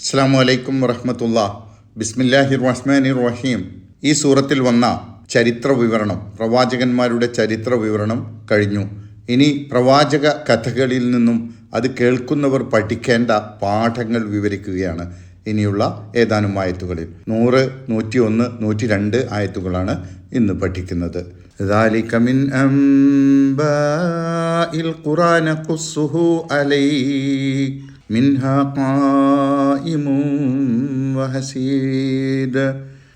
അസ്സാം വലൈക്കും വറഹമത്തുള്ള ബിസ്മില്ലാഹി റഹ്മാനി റഹീം ഈ സൂറത്തിൽ വന്ന ചരിത്ര വിവരണം പ്രവാചകന്മാരുടെ ചരിത്ര വിവരണം കഴിഞ്ഞു ഇനി പ്രവാചക കഥകളിൽ നിന്നും അത് കേൾക്കുന്നവർ പഠിക്കേണ്ട പാഠങ്ങൾ വിവരിക്കുകയാണ് ഇനിയുള്ള ഏതാനും ആയത്തുകളിൽ നൂറ് നൂറ്റി ഒന്ന് നൂറ്റി രണ്ട് ആയത്തുകളാണ് ഇന്ന് പഠിക്കുന്നത് ذلك من أنباء القرى نقصه عليك منها قائم وحسيد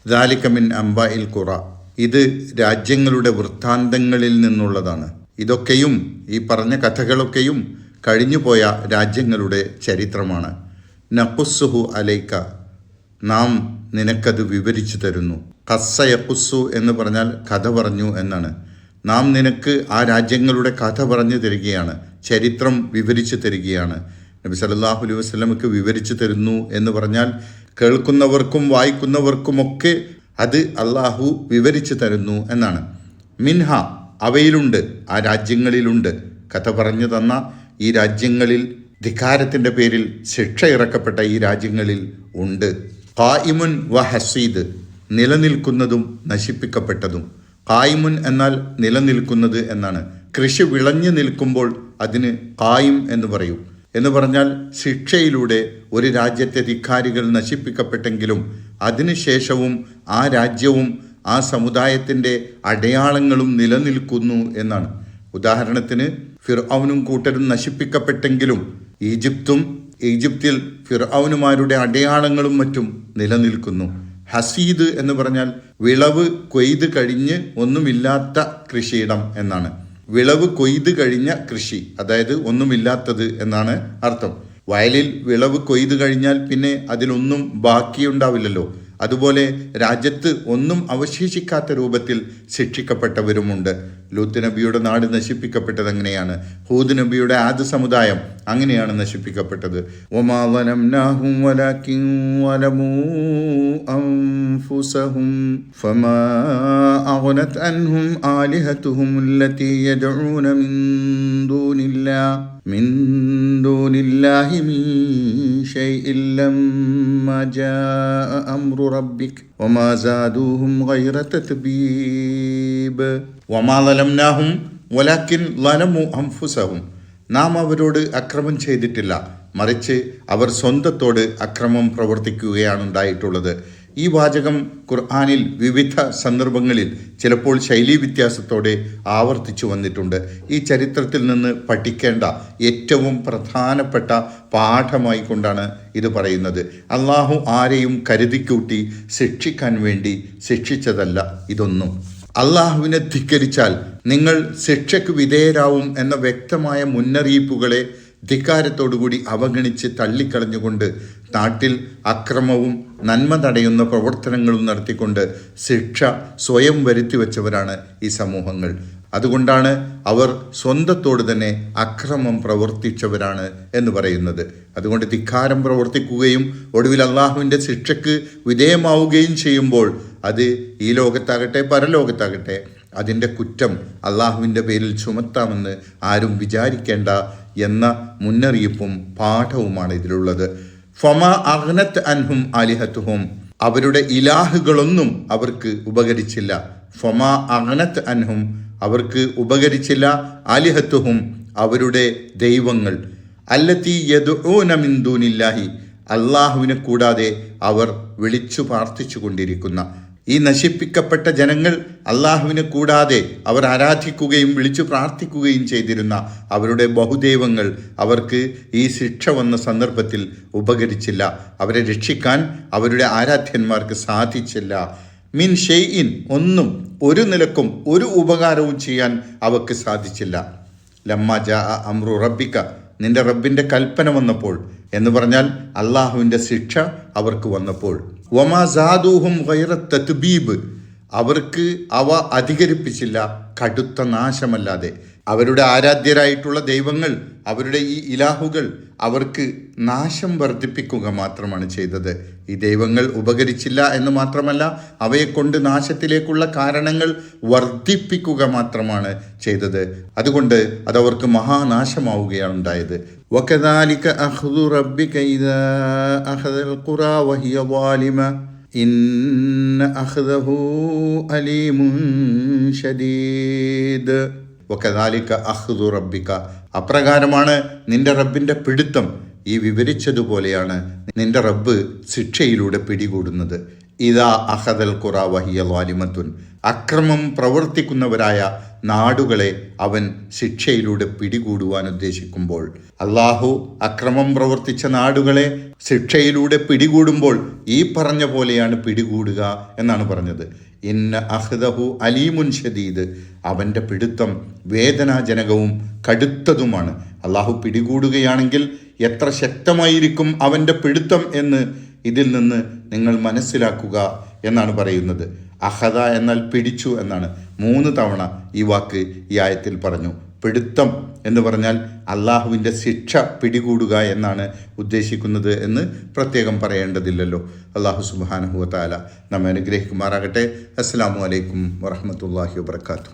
ذلك من أنباء القرى ഇത് രാജ്യങ്ങളുടെ വൃത്താന്തങ്ങളിൽ നിന്നുള്ളതാണ് ഇതൊക്കെയും ഈ പറഞ്ഞ കഥകളൊക്കെയും കഴിഞ്ഞുപോയ രാജ്യങ്ങളുടെ ചരിത്രമാണ് നഖുസ്സുഹു അലൈക്ക നാം നിനക്കത് വിവരിച്ചു തരുന്നു കസ്സയക്കുസ്സു എന്ന് പറഞ്ഞാൽ കഥ പറഞ്ഞു എന്നാണ് നാം നിനക്ക് ആ രാജ്യങ്ങളുടെ കഥ പറഞ്ഞു തരികയാണ് ചരിത്രം വിവരിച്ചു തരികയാണ് നബി സല്ലാഹു അലൈഹി വസല്ലമക്ക് വിവരിച്ചു തരുന്നു എന്ന് പറഞ്ഞാൽ കേൾക്കുന്നവർക്കും വായിക്കുന്നവർക്കുമൊക്കെ അത് അള്ളാഹു വിവരിച്ചു തരുന്നു എന്നാണ്. മിൻഹ അവയിലുണ്ട് ആ രാജ്യങ്ങളിലുണ്ട്. കഥ പറഞ്ഞു തന്ന ഈ രാജ്യങ്ങളിൽ ധിക്കാരത്തിന്റെ പേരിൽ ശിക്ഷ ഇറക്കപ്പെട്ട ഈ രാജ്യങ്ങളിൽ ഉണ്ട്. കായിമുൻ വ ഹസീദ് നിലനിൽക്കുന്നതും നശിപ്പിക്കപ്പെട്ടതും. കായിമുൻ എന്നാൽ നിലനിൽക്കുന്നത് എന്നാണ്. കൃഷി വിളഞ്ഞു നിൽക്കുമ്പോൾ അതിന് കായും എന്ന് പറയും. എന്ന് പറഞ്ഞാൽ ശിക്ഷയിലൂടെ ഒരു രാജ്യത്തെ ധിക്കാരികൾ നശിപ്പിക്കപ്പെട്ടെങ്കിലും അതിനുശേഷവും ആ രാജ്യവും ആ സമുദായത്തിന്റെ അടയാളങ്ങളും നിലനിൽക്കുന്നു എന്നാണ്. ഉദാഹരണത്തിന് ഫിർഔനും കൂട്ടരും നശിപ്പിക്കപ്പെട്ടെങ്കിലും ഈജിപ്തും ഈജിപ്തിൽ ഫിർഔനുമാരുടെ അടയാളങ്ങളും മറ്റും നിലനിൽക്കുന്നു. ഹസീദ് എന്ന് പറഞ്ഞാൽ വിളവ് കൊയ്ത് കഴിഞ്ഞ് ഒന്നുമില്ലാത്ത കൃഷിയിടം എന്നാണ്. വിളവ് കൊയ്ത് കഴിഞ്ഞ കൃഷി അതായത് ഒന്നുമില്ലാത്തത് എന്നാണ് അർത്ഥം. വയലിൽ വിളവ് കൊയ്ത് കഴിഞ്ഞാൽ പിന്നെ അതിലൊന്നും ബാക്കിയുണ്ടാവില്ലല്ലോ. അതുപോലെ രാജ്യത്ത് ഒന്നും അവശേഷിക്കാത്ത രൂപത്തിൽ ശിക്ഷിക്കപ്പെട്ടവരുമുണ്ട്. ലൂത്ത് നബിയുടെ നാട് നശിപ്പിക്കപ്പെട്ടത് അങ്ങനെയാണ്. ഹൂദ് നബിയുടെ ആദ്യ സമുദായം അങ്ങനെയാണ് നശിപ്പിക്കപ്പെട്ടത്. ഒമാ ظلمناهم ولكن ظلموا أنفسهم فما أغنت عنهم آلهتهم التي يدعون من دون الله من دون الله من شيء لما جاء أمر ربك وما زادوهم غير تتبيب وما ظلمناهم ولكن ظلموا أنفسهم നാം അവരോട് അക്രമം ചെയ്തിട്ടില്ല മറിച്ച് അവർ സ്വന്തത്തോട് അക്രമം പ്രവർത്തിക്കുകയാണ് ഉണ്ടായിട്ടുള്ളത് ഈ വാചകം ഖുർആാനിൽ വിവിധ സന്ദർഭങ്ങളിൽ ചിലപ്പോൾ ശൈലീ വ്യത്യാസത്തോടെ ആവർത്തിച്ചു വന്നിട്ടുണ്ട്. ഈ ചരിത്രത്തിൽ നിന്ന് പഠിക്കേണ്ട ഏറ്റവും പ്രധാനപ്പെട്ട പാഠമായി കൊണ്ടാണ് ഇത് പറയുന്നത്. അള്ളാഹു ആരെയും കരുതിക്കൂട്ടി ശിക്ഷിക്കാൻ വേണ്ടി ശിക്ഷിച്ചതല്ല ഇതൊന്നും. അള്ളാഹുവിനെ ധിക്കരിച്ചാൽ നിങ്ങൾ ശിക്ഷയ്ക്ക് വിധേയരാവും എന്ന വ്യക്തമായ മുന്നറിയിപ്പുകളെ ധിക്കാരത്തോടുകൂടി അവഗണിച്ച് തള്ളിക്കളഞ്ഞുകൊണ്ട് നാട്ടിൽ അക്രമവും നന്മ തടയുന്ന പ്രവർത്തനങ്ങളും നടത്തിക്കൊണ്ട് ശിക്ഷ സ്വയം വരുത്തിവെച്ചവരാണ് ഈ സമൂഹങ്ങൾ. അതുകൊണ്ടാണ് അവർ സ്വന്തത്തോട് തന്നെ അക്രമം പ്രവർത്തിച്ചവരാണ് എന്ന് പറയുന്നത്. അതുകൊണ്ട് ധിക്കാരം പ്രവർത്തിക്കുകയും ഒടുവിൽ അള്ളാഹുവിന്റെ ശിക്ഷയ്ക്ക് വിധേയമാവുകയും ചെയ്യുമ്പോൾ അത് ഈ ലോകത്താകട്ടെ പരലോകത്താകട്ടെ അതിന്റെ കുറ്റം അള്ളാഹുവിന്റെ പേരിൽ ചുമത്താമെന്ന് ആരും വിചാരിക്കേണ്ട എന്ന മുന്നറിയിപ്പും പാഠവുമാണ് ഇതിലുള്ളത്. ഫമ അഹ്നത്ത് അൻഹും അലിഹത്തുഹും അവരുടെ ഇലാഹുകളൊന്നും അവർക്ക് ഉപകരിച്ചില്ല. ഫമ അഹ്നത്ത് അൻഹും അവർക്ക് ഉപകരിച്ചില്ല. അലിഹത്തുഹും അവരുടെ ദൈവങ്ങൾ. അല്ലത്തി യദുനമിന്ദൂനില്ലാഹി അള്ളാഹുവിനെ കൂടാതെ അവർ വിളിച്ചു പ്രാർത്ഥിച്ചു കൊണ്ടിരിക്കുന്ന ഈ നശിപ്പിക്കപ്പെട്ട ജനങ്ങൾ അള്ളാഹുവിനെ കൂടാതെ അവർ ആരാധിക്കുകയും വിളിച്ചു പ്രാർത്ഥിക്കുകയും ചെയ്തിരുന്ന അവരുടെ ബഹുദൈവങ്ങൾ അവർക്ക് ഈ ശിക്ഷ വന്ന സന്ദർഭത്തിൽ ഉപകരിച്ചില്ല. അവരെ രക്ഷിക്കാൻ അവരുടെ ആരാധ്യന്മാർക്ക് സാധിച്ചില്ല. മിൻ ഷെയ്ഇൻ ഒന്നും ഒരു നിലക്കും ഒരു ഉപകാരവും ചെയ്യാൻ അവർക്ക് സാധിച്ചില്ല. ലമ്മ ജാ അമ്രു റബ്ബിക്ക നിന്റെ റബ്ബിന്റെ കൽപ്പന വന്നപ്പോൾ എന്ന് പറഞ്ഞാൽ അള്ളാഹുവിന്റെ ശിക്ഷ അവർക്ക് വന്നപ്പോൾ. വമാ വൈറ തത്ബീബ്. അവർക്ക് അവ അധികരിപ്പിച്ചില്ല കടുത്ത നാശമല്ലാതെ. അവരുടെ ആരാധ്യരായിട്ടുള്ള ദൈവങ്ങൾ അവരുടെ ഈ ഇലാഹുകൾ അവർക്ക് നാശം വർദ്ധിപ്പിക്കുക മാത്രമാണ് ചെയ്തത്. ഈ ദൈവങ്ങൾ ഉപകരിച്ചില്ല എന്ന് മാത്രമല്ല അവയെ കൊണ്ട് നാശത്തിലേക്കുള്ള കാരണങ്ങൾ വർദ്ധിപ്പിക്കുക മാത്രമാണ് ചെയ്തത്. അതുകൊണ്ട് അതവർക്ക് മഹാനാശമാവുകയാണ് ഉണ്ടായത്. وكذلك أخذ ربك إذا أخذ القرى وهي ظالمة إن أخذه أليم شديد വക്കതാലിക്ക അഹ്ദു റബ്ബിക്ക അപ്രകാരമാണ് നിന്റെ റബ്ബിന്റെ പിടുത്തം ഈ വിവരിച്ചതുപോലെയാണ് നിന്റെ റബ്ബ് ശിക്ഷയിലൂടെ പിടികൂടുന്നത് ഇതാ അഹദൽ ഖുറ വഹിയ വാലിമത്തുൻ അക്രമം പ്രവർത്തിക്കുന്നവരായ നാടുകളെ അവൻ ശിക്ഷയിലൂടെ പിടികൂടുവാൻ ഉദ്ദേശിക്കുമ്പോൾ അള്ളാഹു അക്രമം പ്രവർത്തിച്ച നാടുകളെ ശിക്ഷയിലൂടെ പിടികൂടുമ്പോൾ ഈ പറഞ്ഞ പോലെയാണ് പിടികൂടുക എന്നാണ് പറഞ്ഞത്. ഇന്ന അഹ്ദഹു അലീമുൻ ഷദീദ്. അവന്റെ പിടുത്തം വേദനാജനകവും കടുത്തതുമാണ്. അള്ളാഹു പിടികൂടുകയാണെങ്കിൽ എത്ര ശക്തമായിരിക്കും അവന്റെ പിടുത്തം എന്ന് ഇതിൽ നിന്ന് നിങ്ങൾ മനസ്സിലാക്കുക എന്നാണ് പറയുന്നത്. അഹദ എന്നാൽ പിടിച്ചു എന്നാണ്. മൂന്ന് തവണ ഈ വാക്ക് ഈ ആയത്തിൽ പറഞ്ഞു. പിടുത്തം എന്ന് പറഞ്ഞാൽ അള്ളാഹുവിന്റെ ശിക്ഷ പിടികൂടുക എന്നാണ് ഉദ്ദേശിക്കുന്നത് എന്ന് പ്രത്യേകം പറയേണ്ടതില്ലല്ലോ. അള്ളാഹു സുബാനഹുവ താല നമ്മെ അനുഗ്രഹിക്കുമാറാകട്ടെ. അസ്സാം വലൈക്കും വറഹമത്തല്ലാഹി വാത്തു